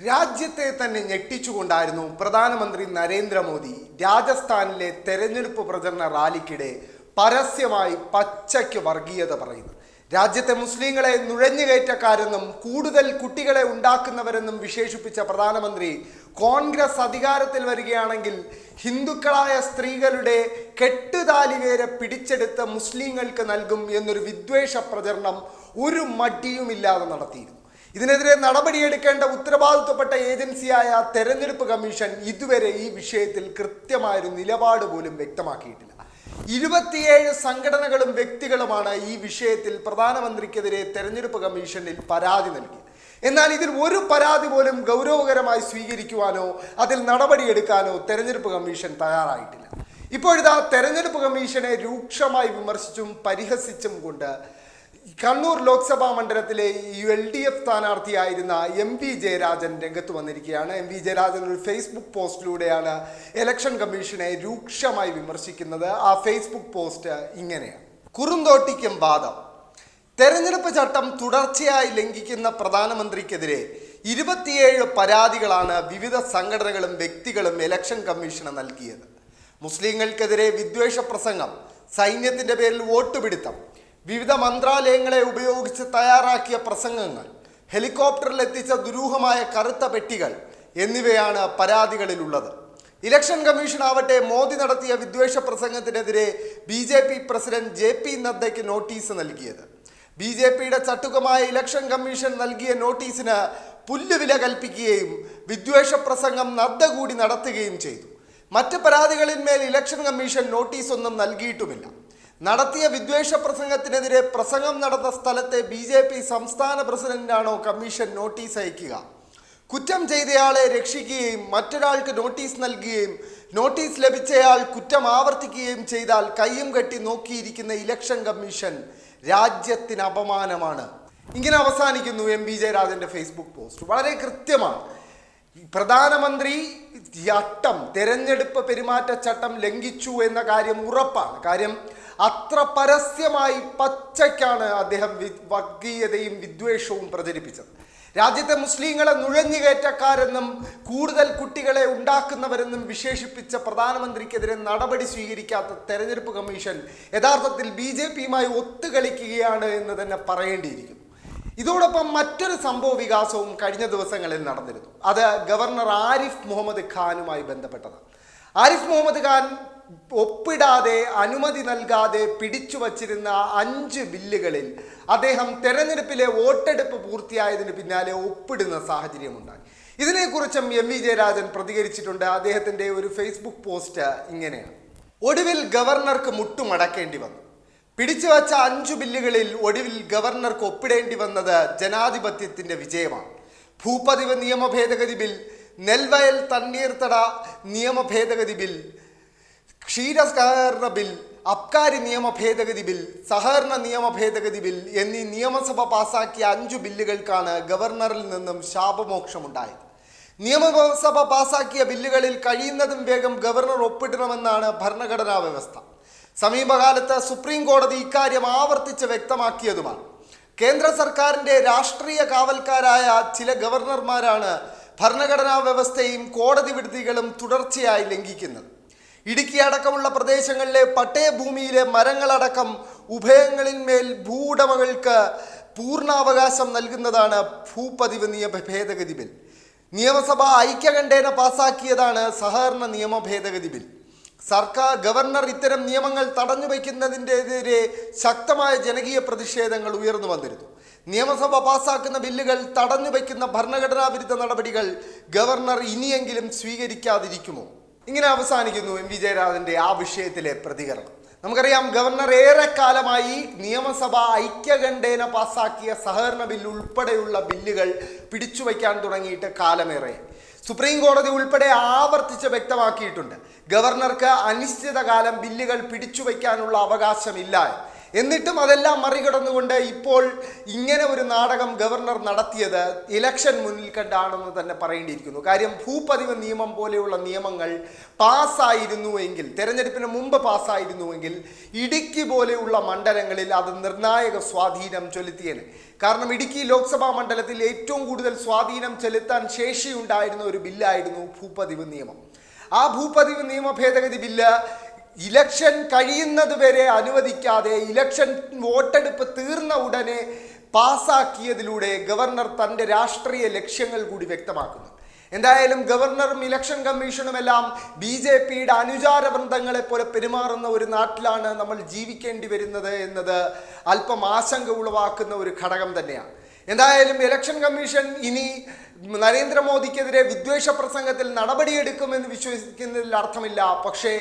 രാജ്യത്തെ തന്നെ ഞെട്ടിച്ചുകൊണ്ടായിരുന്നു പ്രധാനമന്ത്രി നരേന്ദ്രമോദി രാജസ്ഥാനിലെ തെരഞ്ഞെടുപ്പ് പ്രചരണ റാലിക്കിടെ പരസ്യമായി പച്ചയ്ക്ക് വർഗീയത പറയുന്നു രാജ്യത്തെ മുസ്ലിങ്ങളെ നുഴഞ്ഞുകയറ്റക്കാരെന്നും കൂടുതൽ കുട്ടികളെ ഉണ്ടാക്കുന്നവരെന്നും വിശേഷിപ്പിച്ച പ്രധാനമന്ത്രി കോൺഗ്രസ് അധികാരത്തിൽ വരികയാണെങ്കിൽ ഹിന്ദുക്കളായ സ്ത്രീകളുടെ കെട്ടുതാലി വേരെ പിടിച്ചെടുത്ത് മുസ്ലിങ്ങൾക്ക് നൽകും എന്നൊരു വിദ്വേഷ പ്രചരണം ഒരു മടിയുമില്ലാതെ നടത്തിയിരുന്നു. ഇതിനെതിരെ നടപടിയെടുക്കേണ്ട ഉത്തരവാദിത്വപ്പെട്ട ഏജൻസിയായ തെരഞ്ഞെടുപ്പ് കമ്മീഷൻ ഇതുവരെ ഈ വിഷയത്തിൽ കൃത്യമായൊരു നിലപാട് പോലും വ്യക്തമാക്കിയിട്ടില്ല. ഇരുപത്തിയേഴ് സംഘടനകളും വ്യക്തികളുമാണ് ഈ വിഷയത്തിൽ പ്രധാനമന്ത്രിക്കെതിരെ തെരഞ്ഞെടുപ്പ് കമ്മീഷനിൽ പരാതി നൽകി എന്നാൽ ഇതിൽ ഒരു പരാതി പോലും ഗൗരവകരമായി സ്വീകരിക്കുവാനോ അതിൽ നടപടിയെടുക്കാനോ തെരഞ്ഞെടുപ്പ് കമ്മീഷൻ തയ്യാറായിട്ടില്ല. ഇപ്പോഴിതാ തെരഞ്ഞെടുപ്പ് കമ്മീഷനെ രൂക്ഷമായി വിമർശിച്ചും പരിഹസിച്ചും കൊണ്ട് കണ്ണൂർ ലോക്സഭാ മണ്ഡലത്തിലെ യു എൽ ഡി എഫ് സ്ഥാനാർത്ഥിയായിരുന്ന എം വി ജയരാജൻ രംഗത്ത് വന്നിരിക്കുകയാണ്. എം വി ജയരാജൻ ഒരു ഫേസ്ബുക്ക് പോസ്റ്റിലൂടെയാണ് ഇലക്ഷൻ കമ്മീഷനെ രൂക്ഷമായി വിമർശിക്കുന്നത്. ആ ഫേസ്ബുക്ക് പോസ്റ്റ് ഇങ്ങനെയാണ്. കുറുന്തോട്ടിക്കും വാദം. തെരഞ്ഞെടുപ്പ് ചട്ടം തുടർച്ചയായി ലംഘിക്കുന്ന പ്രധാനമന്ത്രിക്കെതിരെ ഇരുപത്തിയേഴ് പരാതികളാണ് വിവിധ സംഘടനകളും വ്യക്തികളും ഇലക്ഷൻ കമ്മീഷന് നൽകിയത്. മുസ്ലിങ്ങൾക്കെതിരെ വിദ്വേഷ പ്രസംഗം സൈന്യത്തിന്റെ പേരിൽ വോട്ടുപിടുത്തം വിവിധ മന്ത്രാലയങ്ങളെ ഉപയോഗിച്ച് തയ്യാറാക്കിയ പ്രസംഗങ്ങൾ ഹെലികോപ്റ്ററിൽ എത്തിച്ച ദുരൂഹമായ കറുത്ത പെട്ടികൾ എന്നിവയാണ് പരാതികളിലുള്ളത്. ഇലക്ഷൻ കമ്മീഷൻ ആവട്ടെ മോദി നടത്തിയ വിദ്വേഷ പ്രസംഗത്തിനെതിരെ B J P president J P നദ്ദയ്ക്ക് notice നൽകിയത്. ബി ജെ പിയുടെ ചട്ടുകമായ ഇലക്ഷൻ കമ്മീഷൻ നൽകിയ നോട്ടീസിന് പുല്ലുവില കൽപ്പിക്കുകയും വിദ്വേഷ പ്രസംഗം നദ്ദ കൂടി നടത്തുകയും ചെയ്തു. മറ്റ് പരാതികളിന്മേൽ ഇലക്ഷൻ കമ്മീഷൻ നോട്ടീസ് ഒന്നും നൽകിയിട്ടുമില്ല. നടത്തിയ വിദ്വേഷ പ്രസംഗത്തിനെതിരെ പ്രസംഗം നടന്ന സ്ഥലത്തെ ബി ജെ പി സംസ്ഥാന പ്രസിഡന്റിനാണോ കമ്മീഷൻ നോട്ടീസ് അയക്കുക. കുറ്റം ചെയ്തയാളെ രക്ഷിക്കുകയും മറ്റൊരാൾക്ക് നോട്ടീസ് നൽകുകയും നോട്ടീസ് ലഭിച്ചയാൾ കുറ്റം ആവർത്തിക്കുകയും ചെയ്താൽ കയ്യും കെട്ടി നോക്കിയിരിക്കുന്ന ഇലക്ഷൻ കമ്മീഷൻ രാജ്യത്തിന് അപമാനമാണ്. ഇങ്ങനെ അവസാനിക്കുന്നു എം ബി ജയരാജന്റെ ഫേസ്ബുക്ക് പോസ്റ്റ്. വളരെ കൃത്യമാണ്. പ്രധാനമന്ത്രി ചട്ടം തെരഞ്ഞെടുപ്പ് പെരുമാറ്റച്ചട്ടം ലംഘിച്ചു എന്ന കാര്യം ഉറപ്പാണ്. കാര്യം അത്ര പരസ്യമായി പച്ചയ്ക്കാണ് അദ്ദേഹം വർഗീയതയും വിദ്വേഷവും പ്രചരിപ്പിച്ചത്. രാജ്യത്തെ മുസ്ലിങ്ങളെ നുഴഞ്ഞുകയറ്റക്കാരെന്നും കൂടുതൽ കുട്ടികളെ ഉണ്ടാക്കുന്നവരെന്നും വിശേഷിപ്പിച്ച പ്രധാനമന്ത്രിക്കെതിരെ നടപടി സ്വീകരിക്കാത്ത തെരഞ്ഞെടുപ്പ് കമ്മീഷൻ യഥാർത്ഥത്തിൽ ബി ജെ പിയുമായി ഒത്തുകളിക്കുകയാണ് എന്ന് തന്നെ പറയേണ്ടിയിരിക്കുന്നു. ഇതോടൊപ്പം മറ്റൊരു സംഭവ വികാസവും കഴിഞ്ഞ ദിവസങ്ങളിൽ നടന്നിരുന്നു. അത് ഗവർണർ ആരിഫ് മുഹമ്മദ് ഖാനുമായി ബന്ധപ്പെട്ടതാണ്. ആരിഫ് മുഹമ്മദ് ഖാൻ ഒപ്പിടാതെ അനുമതി നൽകാതെ പിടിച്ചു വച്ചിരുന്ന അഞ്ച് ബില്ലുകളിൽ അദ്ദേഹം തെരഞ്ഞെടുപ്പിലെ വോട്ടെടുപ്പ് പൂർത്തിയായതിന് പിന്നാലെ ഒപ്പിടുന്ന സാഹചര്യമുണ്ടായി. ഇതിനെക്കുറിച്ചും എം വി ജയരാജൻ പ്രതികരിച്ചിട്ടുണ്ട്. അദ്ദേഹത്തിന്റെ ഒരു ഫേസ്ബുക്ക് പോസ്റ്റ് ഇങ്ങനെയാണ്. ഒടുവിൽ ഗവർണർക്ക് മുട്ടുമടക്കേണ്ടി വന്നു. പിടിച്ചു വച്ച അഞ്ചു ബില്ലുകളിൽ ഒടുവിൽ ഗവർണർക്ക് ഒപ്പിടേണ്ടി വന്നത് ജനാധിപത്യത്തിന്റെ വിജയമാണ്. ഭൂപതിവ് നിയമ ഭേദഗതി ബിൽ നെൽവയൽ തണ്ണീർത്തട നിയമ ഭേദഗതി ബിൽ ക്ഷീരസഹകരണ ബിൽ അബ്കാരി നിയമ ഭേദഗതി ബിൽ സഹകരണ നിയമ ഭേദഗതി ബിൽ എന്നീ നിയമസഭ പാസാക്കിയ അഞ്ചു ബില്ലുകൾക്കാണ് ഗവർണറിൽ നിന്നും ശാപമോക്ഷമുണ്ടായത്. നിയമസഭ പാസാക്കിയ ബില്ലുകളിൽ കഴിയുന്നതും വേഗം ഗവർണർ ഒപ്പിടണമെന്നാണ് ഭരണഘടനാ വ്യവസ്ഥ. സമീപകാലത്ത് സുപ്രീം കോടതി ഇക്കാര്യം ആവർത്തിച്ച് വ്യക്തമാക്കിയതുമാണ്. കേന്ദ്ര സർക്കാരിന്റെ രാഷ്ട്രീയ കാവൽക്കാരായ ചില ഗവർണർമാരാണ് ഭരണഘടനാ വ്യവസ്ഥയും കോടതി വിടുതികളും തുടർച്ചയായി ലംഘിക്കുന്നത്. ഇടുക്കി അടക്കമുള്ള പ്രദേശങ്ങളിലെ പട്ടയഭൂമിയിലെ മരങ്ങളടക്കം ഉഭയങ്ങളിന്മേൽ ഭൂവുടമകൾക്ക് പൂർണാവകാശം നൽകുന്നതാണ് ഭൂപതിവ് നിയമ ഭേദഗതി ബിൽ. നിയമസഭ ഐക്യകണ്ഠേന പാസാക്കിയതാണ് സഹകരണ നിയമ ഭേദഗതി ബിൽ. സർക്കാർ ഗവർണർ ഇത്തരം നിയമങ്ങൾ തടഞ്ഞു വയ്ക്കുന്നതിന്റെതിരെ ശക്തമായ ജനകീയ പ്രതിഷേധങ്ങൾ ഉയർന്നു വന്നിരുന്നു. നിയമസഭ പാസാക്കുന്ന ബില്ലുകൾ തടഞ്ഞു വയ്ക്കുന്ന ഭരണഘടനാ വിരുദ്ധ നടപടികൾ ഗവർണർ ഇനിയെങ്കിലും സ്വീകരിക്കാതിരിക്കുമോ? ഇങ്ങനെ അവസാനിക്കുന്നു എം വി ജയരാജന്റെ ആ വിഷയത്തിലെ പ്രതികരണം. നമുക്കറിയാം ഗവർണർ ഏറെക്കാലമായി നിയമസഭ ഐക്യകണ്ഠേന പാസാക്കിയ സഹകരണ ബില്ല് ഉൾപ്പെടെയുള്ള ബില്ലുകൾ പിടിച്ചു വയ്ക്കാൻ തുടങ്ങിയിട്ട് കാലമേറെ. സുപ്രീം കോടതി ഉൾപ്പെടെ ആവർത്തിച്ച് വ്യക്തമാക്കിയിട്ടുണ്ട്. ഗവർണർക്ക് അനിശ്ചിതകാലം ബില്ലുകൾ പിടിച്ചു വയ്ക്കാനുള്ള അവകാശമില്ല എന്നിട്ടും അതെല്ലാം മറികടന്നുകൊണ്ട് ഇപ്പോൾ ഇങ്ങനെ ഒരു നാടകം ഗവർണർ നടത്തിയത് ഇലക്ഷൻ മുന്നിൽ കണ്ടാണെന്ന് തന്നെ പറയേണ്ടിയിരിക്കുന്നു. കാര്യം ഭൂപതിവ് നിയമം പോലെയുള്ള നിയമങ്ങൾ പാസ്സായിരുന്നുവെങ്കിൽ തെരഞ്ഞെടുപ്പിന് മുമ്പ് പാസ്സായിരുന്നുവെങ്കിൽ ഇടുക്കി പോലെയുള്ള മണ്ഡലങ്ങളിൽ അത് നിർണായക സ്വാധീനം ചെലുത്തിയേനെ. കാരണം ഇടുക്കി ലോക്സഭാ മണ്ഡലത്തിൽ ഏറ്റവും കൂടുതൽ സ്വാധീനം ചെലുത്താൻ ശേഷിയുണ്ടായിരുന്ന ഒരു ബില്ലായിരുന്നു ഭൂപതിവ് നിയമം. ആ ഭൂപതിവ് നിയമ ഭേദഗതി ബില്ല് ഇലക്ഷൻ കഴിയുന്നത് വരെ അനുവദിക്കാതെ ഇലക്ഷൻ വോട്ടെടുപ്പ് തീർന്ന ഉടനെ പാസാക്കിയതിലൂടെ ഗവർണർ തന്റെ രാഷ്ട്രീയ ലക്ഷ്യങ്ങൾ കൂടി വ്യക്തമാക്കുന്നു. എന്തായാലും ഗവർണറും ഇലക്ഷൻ കമ്മീഷനും എല്ലാം ബി ജെ പിയുടെ അനുചാര വൃന്ദങ്ങളെ പോലെ പെരുമാറുന്ന ഒരു നാട്ടിലാണ് നമ്മൾ ജീവിക്കേണ്ടി വരുന്നത് എന്നത് അല്പം ആശങ്ക ഉളവാക്കുന്ന ഒരു ഘടകം തന്നെയാണ്. എന്തായാലും ഇലക്ഷൻ കമ്മീഷൻ ഇനി നരേന്ദ്രമോദിക്കെതിരെ വിദ്വേഷ പ്രസംഗത്തിൽ നടപടിയെടുക്കുമെന്ന് വിശ്വസിക്കുന്നതിൽ അർത്ഥമില്ല. പക്ഷേ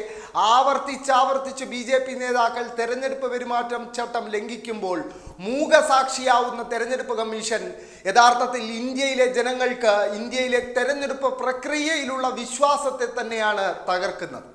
ആവർത്തിച്ചാവർത്തിച്ച് ബി ജെ പി നേതാക്കൾ തെരഞ്ഞെടുപ്പ് പെരുമാറ്റം ചട്ടം ലംഘിക്കുമ്പോൾ മൂകസാക്ഷിയാവുന്ന തെരഞ്ഞെടുപ്പ് കമ്മീഷൻ യഥാർത്ഥത്തിൽ ഇന്ത്യയിലെ ജനങ്ങൾക്ക് ഇന്ത്യയിലെ തെരഞ്ഞെടുപ്പ് പ്രക്രിയയിലുള്ള വിശ്വാസത്തെ തന്നെയാണ് തകർക്കുന്നത്.